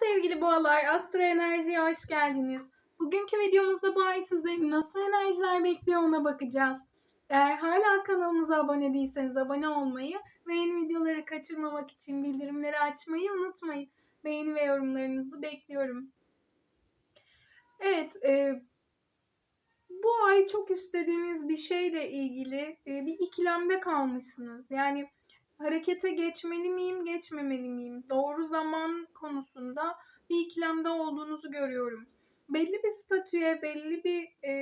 sevgili boğalar, Astro Enerji'ye hoş geldiniz. Bugünkü videomuzda bu ay sizleri nasıl enerjiler bekliyor ona bakacağız. Eğer hala kanalımıza abone değilseniz abone olmayı ve yeni videoları kaçırmamak için bildirimleri açmayı unutmayın. Beğeni ve yorumlarınızı bekliyorum. Evet, e, bu ay çok istediğiniz bir şeyle ilgili e, bir ikilemde kalmışsınız. Yani harekete geçmeli miyim, geçmemeli miyim? Doğru zaman konusunda bir ikilemde olduğunuzu görüyorum. Belli bir statüye, belli bir e,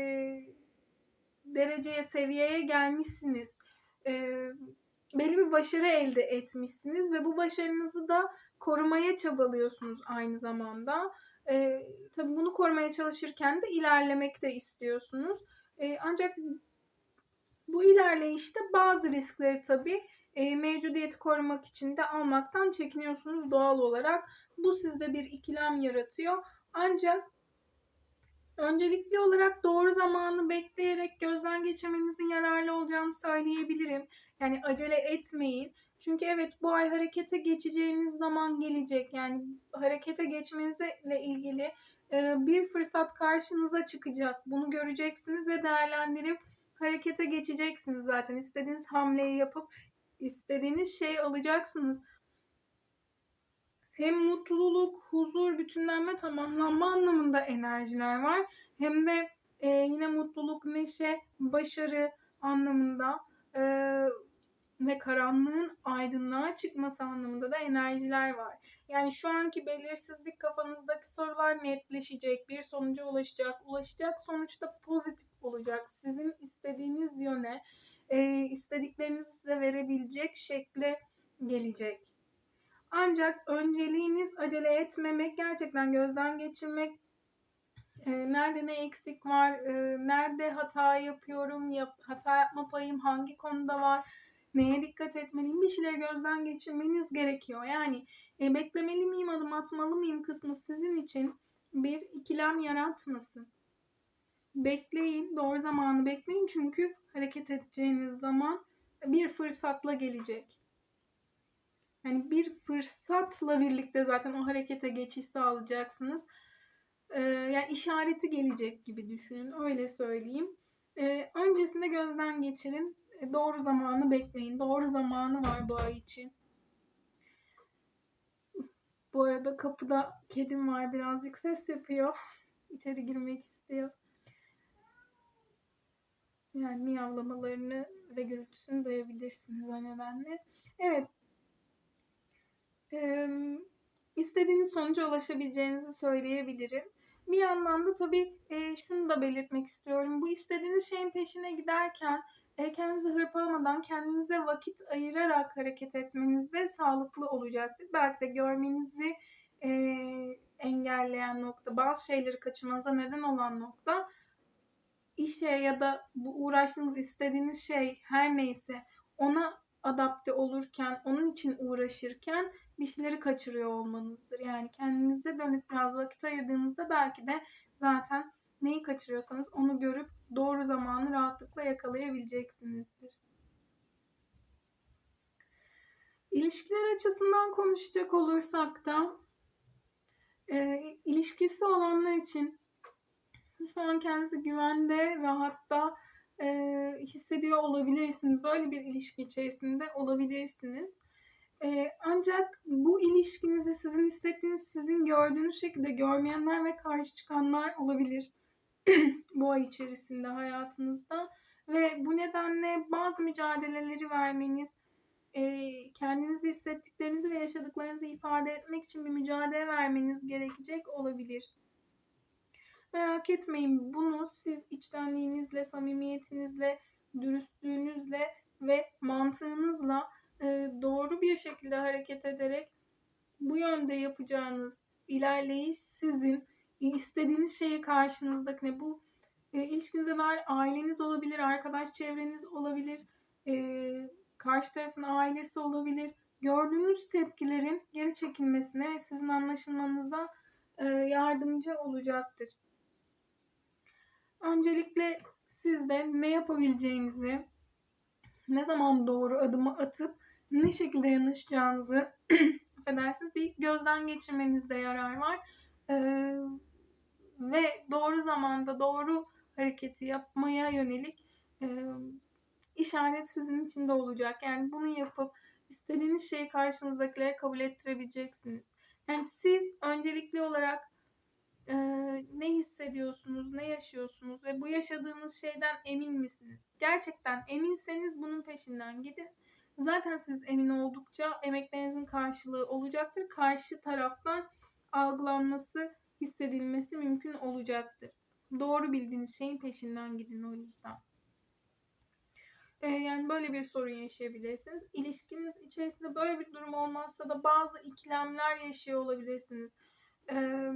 dereceye, seviyeye gelmişsiniz. E, belli bir başarı elde etmişsiniz ve bu başarınızı da korumaya çabalıyorsunuz aynı zamanda. E, tabii bunu korumaya çalışırken de ilerlemek de istiyorsunuz. E, ancak bu ilerleyişte bazı riskleri tabii e, mevcudiyeti korumak için de almaktan çekiniyorsunuz doğal olarak. Bu sizde bir ikilem yaratıyor. Ancak öncelikli olarak doğru zamanı bekleyerek gözden geçirmenizin yararlı olacağını söyleyebilirim. Yani acele etmeyin. Çünkü evet bu ay harekete geçeceğiniz zaman gelecek. Yani harekete geçmenizle ilgili e, bir fırsat karşınıza çıkacak. Bunu göreceksiniz ve değerlendirip harekete geçeceksiniz zaten. İstediğiniz hamleyi yapıp istediğiniz şeyi alacaksınız. Hem mutluluk, huzur, bütünlenme, tamamlanma anlamında enerjiler var. Hem de e, yine mutluluk, neşe, başarı anlamında e, ve karanlığın aydınlığa çıkması anlamında da enerjiler var. Yani şu anki belirsizlik kafanızdaki sorular netleşecek, bir sonuca ulaşacak. Ulaşacak sonuçta pozitif olacak. Sizin istediğiniz yöne, e, istediklerinizi size verebilecek şekle gelecek. Ancak önceliğiniz acele etmemek, gerçekten gözden geçirmek, e, nerede ne eksik var, e, nerede hata yapıyorum, yap, hata yapma payım hangi konuda var, neye dikkat etmeliyim, bir şeyleri gözden geçirmeniz gerekiyor. Yani e, beklemeli miyim, adım atmalı mıyım kısmı sizin için bir ikilem yaratmasın. Bekleyin, doğru zamanı bekleyin çünkü hareket edeceğiniz zaman bir fırsatla gelecek. Yani bir fırsatla birlikte zaten o harekete geçiş sağlayacaksınız. Ee, yani işareti gelecek gibi düşünün. Öyle söyleyeyim. Ee, öncesinde gözden geçirin. Ee, doğru zamanı bekleyin. Doğru zamanı var bu ay için. Bu arada kapıda kedim var. Birazcık ses yapıyor. İçeri girmek istiyor. Yani miyavlamalarını ve gürültüsünü duyabilirsiniz o nedenle. Evet. Ee, istediğiniz sonuca ulaşabileceğinizi söyleyebilirim. Bir yandan da tabii e, şunu da belirtmek istiyorum. Bu istediğiniz şeyin peşine giderken e, kendinizi hırpalamadan, kendinize vakit ayırarak hareket etmeniz de sağlıklı olacaktır. Belki de görmenizi e, engelleyen nokta, bazı şeyleri kaçırmanıza neden olan nokta işe ya da bu uğraştığınız istediğiniz şey her neyse ona adapte olurken, onun için uğraşırken bir şeyleri kaçırıyor olmanızdır. Yani kendinize dönüp biraz vakit ayırdığınızda belki de zaten neyi kaçırıyorsanız onu görüp doğru zamanı rahatlıkla yakalayabileceksinizdir. İlişkiler açısından konuşacak olursak da e, ilişkisi olanlar için şu an kendinizi güvende, rahatta e, hissediyor olabilirsiniz. Böyle bir ilişki içerisinde olabilirsiniz. E, ancak bu ilişkinizi sizin hissettiğiniz, sizin gördüğünüz şekilde görmeyenler ve karşı çıkanlar olabilir bu ay içerisinde hayatınızda. Ve bu nedenle bazı mücadeleleri vermeniz, e, kendinizi hissettiklerinizi ve yaşadıklarınızı ifade etmek için bir mücadele vermeniz gerekecek olabilir. Merak etmeyin bunu siz içtenliğinizle, samimiyetinizle, dürüstlüğünüzle ve mantığınızla e, doğru bir şekilde hareket ederek bu yönde yapacağınız ilerleyiş sizin istediğiniz şeyi karşınızdakine bu e, ilişkinize dair aileniz olabilir, arkadaş çevreniz olabilir, e, karşı tarafın ailesi olabilir. Gördüğünüz tepkilerin geri çekilmesine ve sizin anlaşılmanıza e, yardımcı olacaktır. Öncelikle sizde ne yapabileceğinizi, ne zaman doğru adımı atıp ne şekilde yanaşacağınızı affedersiniz bir gözden geçirmenizde yarar var. Eee, ve doğru zamanda doğru hareketi yapmaya yönelik eee, işaret sizin için de olacak. Yani bunu yapıp istediğiniz şeyi karşınızdakilere kabul ettirebileceksiniz. Yani siz öncelikli olarak hissediyorsunuz, ne yaşıyorsunuz ve bu yaşadığınız şeyden emin misiniz? Gerçekten eminseniz bunun peşinden gidin. Zaten siz emin oldukça emeklerinizin karşılığı olacaktır. Karşı taraftan algılanması, hissedilmesi mümkün olacaktır. Doğru bildiğiniz şeyin peşinden gidin o yüzden. Ee, yani böyle bir sorun yaşayabilirsiniz. İlişkiniz içerisinde böyle bir durum olmazsa da bazı ikilemler yaşıyor olabilirsiniz. Ee,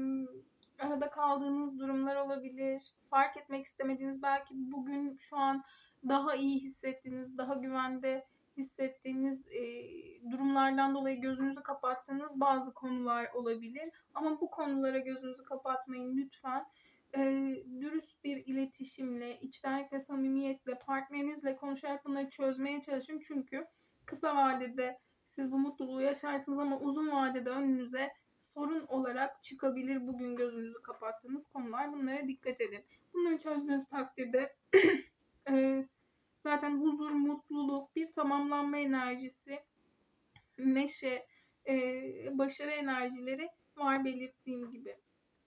arada kaldığınız durumlar olabilir. Fark etmek istemediğiniz belki bugün şu an daha iyi hissettiğiniz, daha güvende hissettiğiniz e, durumlardan dolayı gözünüzü kapattığınız bazı konular olabilir. Ama bu konulara gözünüzü kapatmayın lütfen. E, dürüst bir iletişimle, içtenlik ve samimiyetle partnerinizle konuşarak bunları çözmeye çalışın. Çünkü kısa vadede siz bu mutluluğu yaşarsınız ama uzun vadede önünüze sorun olarak çıkabilir bugün gözünüzü kapattığınız konular. Bunlara dikkat edin. Bunları çözdüğünüz takdirde e, zaten huzur, mutluluk, bir tamamlanma enerjisi, neşe, e, başarı enerjileri var belirttiğim gibi.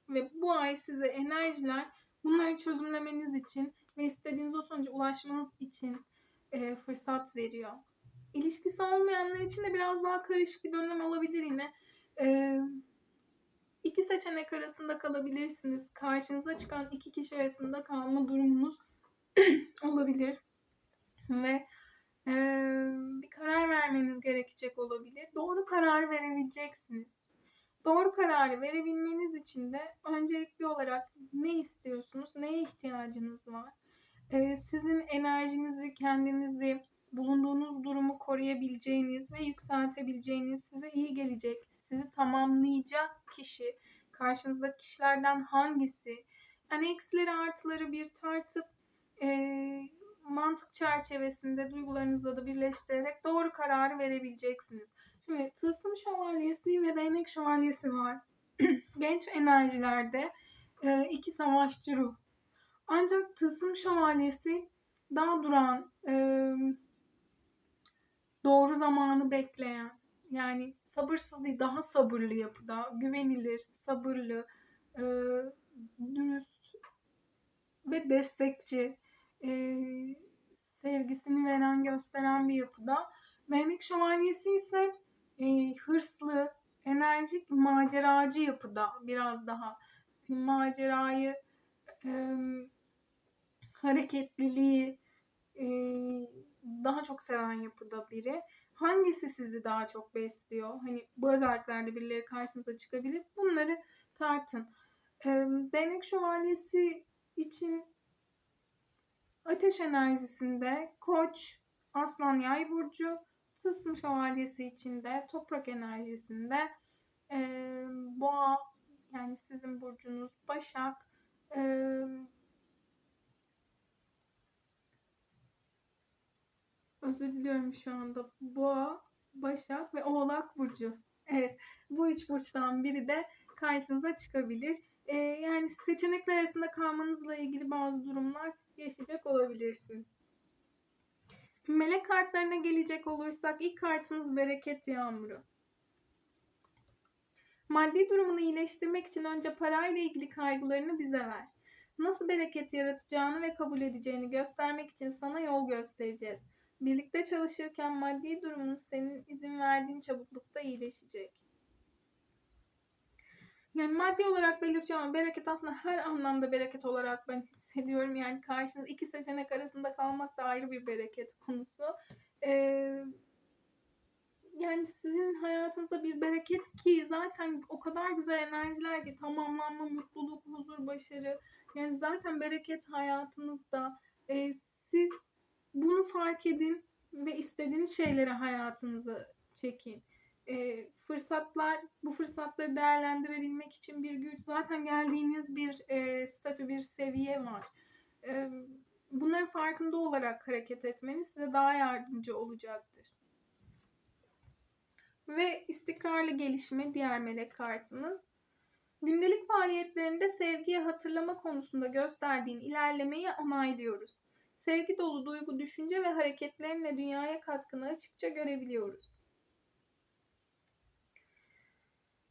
Ve bu ay size enerjiler bunları çözümlemeniz için ve istediğiniz o sonuca ulaşmanız için e, fırsat veriyor. İlişkisi olmayanlar için de biraz daha karışık bir dönem olabilir yine. E, iki seçenek arasında kalabilirsiniz. Karşınıza çıkan iki kişi arasında kalma durumunuz olabilir. Ve e, bir karar vermeniz gerekecek olabilir. Doğru karar verebileceksiniz. Doğru kararı verebilmeniz için de öncelikli olarak ne istiyorsunuz, neye ihtiyacınız var? E, sizin enerjinizi, kendinizi, bulunduğunuz durumu koruyabileceğiniz ve yükseltebileceğiniz, size iyi gelecek, sizi tamamlayacak kişi, karşınızdaki kişilerden hangisi? Yani eksileri artıları bir tartıp e, mantık çerçevesinde duygularınızla da birleştirerek doğru kararı verebileceksiniz. Şimdi tılsım şövalyesi ve değnek şövalyesi var. Genç enerjilerde e, iki savaşçı ruh. Ancak tılsım şövalyesi daha duran, e, doğru zamanı bekleyen, yani sabırsız değil, daha sabırlı yapıda, güvenilir, sabırlı, e, dürüst ve destekçi, e, sevgisini veren, gösteren bir yapıda. Değnek şövalyesi ise e, hırslı, enerjik, maceracı yapıda biraz daha. Macerayı, e, hareketliliği e, daha çok seven yapıda biri. Hangisi sizi daha çok besliyor? Hani bu özelliklerde birileri karşınıza çıkabilir. Bunları tartın. E, değnek şövalyesi için ateş enerjisinde koç, aslan yay burcu, tılsım şövalyesi içinde toprak enerjisinde e, boğa yani sizin burcunuz başak, e, özür diliyorum şu anda boğa, başak ve oğlak burcu. Evet bu üç burçtan biri de karşınıza çıkabilir. Ee, yani seçenekler arasında kalmanızla ilgili bazı durumlar yaşayacak olabilirsiniz. Melek kartlarına gelecek olursak ilk kartımız bereket yağmuru. Maddi durumunu iyileştirmek için önce parayla ilgili kaygılarını bize ver. Nasıl bereket yaratacağını ve kabul edeceğini göstermek için sana yol göstereceğiz. Birlikte çalışırken maddi durumun senin izin verdiğin çabuklukta iyileşecek. Yani maddi olarak belirtiyorum ama bereket aslında her anlamda bereket olarak ben hissediyorum. Yani karşınız iki seçenek arasında kalmak da ayrı bir bereket konusu. Ee, yani sizin hayatınızda bir bereket ki zaten o kadar güzel enerjiler ki tamamlanma, mutluluk, huzur, başarı. Yani zaten bereket hayatınızda. Ee, siz bunu fark edin ve istediğiniz şeyleri hayatınıza çekin e, fırsatlar, bu fırsatları değerlendirebilmek için bir güç, zaten geldiğiniz bir e, statü, bir seviye var. E, bunların farkında olarak hareket etmeniz size daha yardımcı olacaktır. Ve istikrarlı gelişme diğer melek kartımız. Gündelik faaliyetlerinde sevgiye hatırlama konusunda gösterdiğin ilerlemeyi onaylıyoruz. Sevgi dolu duygu, düşünce ve hareketlerinle dünyaya katkını açıkça görebiliyoruz.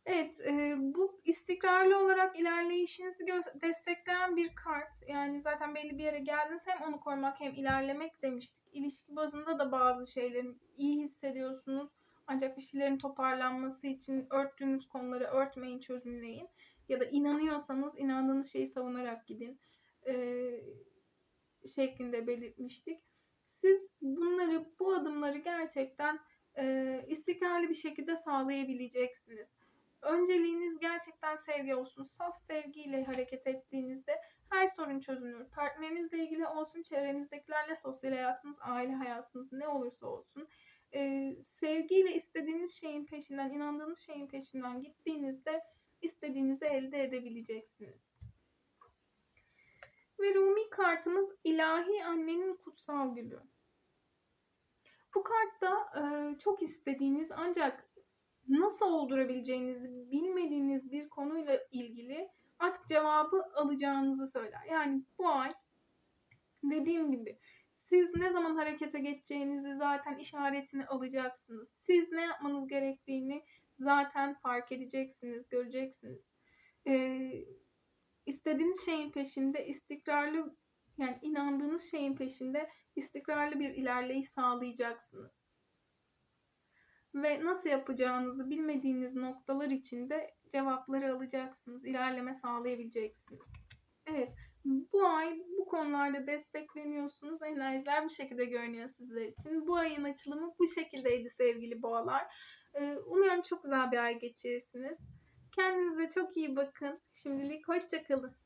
Evet, e, bu istikrarlı olarak ilerleyişinizi destekleyen bir kart. Yani zaten belli bir yere geldiniz hem onu korumak hem ilerlemek demiştik. İlişki bazında da bazı şeylerin iyi hissediyorsunuz. Ancak bir şeylerin toparlanması için örttüğünüz konuları örtmeyin, çözümleyin. Ya da inanıyorsanız inandığınız şeyi savunarak gidin. Ee, şeklinde belirtmiştik. Siz bunları, bu adımları gerçekten e, istikrarlı bir şekilde sağlayabileceksiniz. Önceliğiniz gerçekten sevgi olsun. Saf sevgiyle hareket ettiğinizde her sorun çözülür. Partnerinizle ilgili olsun, çevrenizdekilerle, sosyal hayatınız, aile hayatınız ne olursa olsun. E, sevgiyle istediğiniz şeyin peşinden, inandığınız şeyin peşinden gittiğinizde istediğinizi elde edebileceksiniz. Ve Rumi kartımız ilahi annenin kutsal gülü. Bu kartta e, çok istediğiniz ancak nasıl oldurabileceğinizi bilmediğiniz bir konuyla ilgili artık cevabı alacağınızı söyler. Yani bu ay dediğim gibi siz ne zaman harekete geçeceğinizi zaten işaretini alacaksınız. Siz ne yapmanız gerektiğini zaten fark edeceksiniz, göreceksiniz. Ee, istediğiniz şeyin peşinde istikrarlı yani inandığınız şeyin peşinde istikrarlı bir ilerleyiş sağlayacaksınız. Ve nasıl yapacağınızı bilmediğiniz noktalar için de cevapları alacaksınız. ilerleme sağlayabileceksiniz. Evet, bu ay bu konularda destekleniyorsunuz. Enerjiler bu şekilde görünüyor sizler için. Bu ayın açılımı bu şekildeydi sevgili boğalar. Ee, Umuyorum çok güzel bir ay geçirirsiniz. Kendinize çok iyi bakın. Şimdilik hoşçakalın.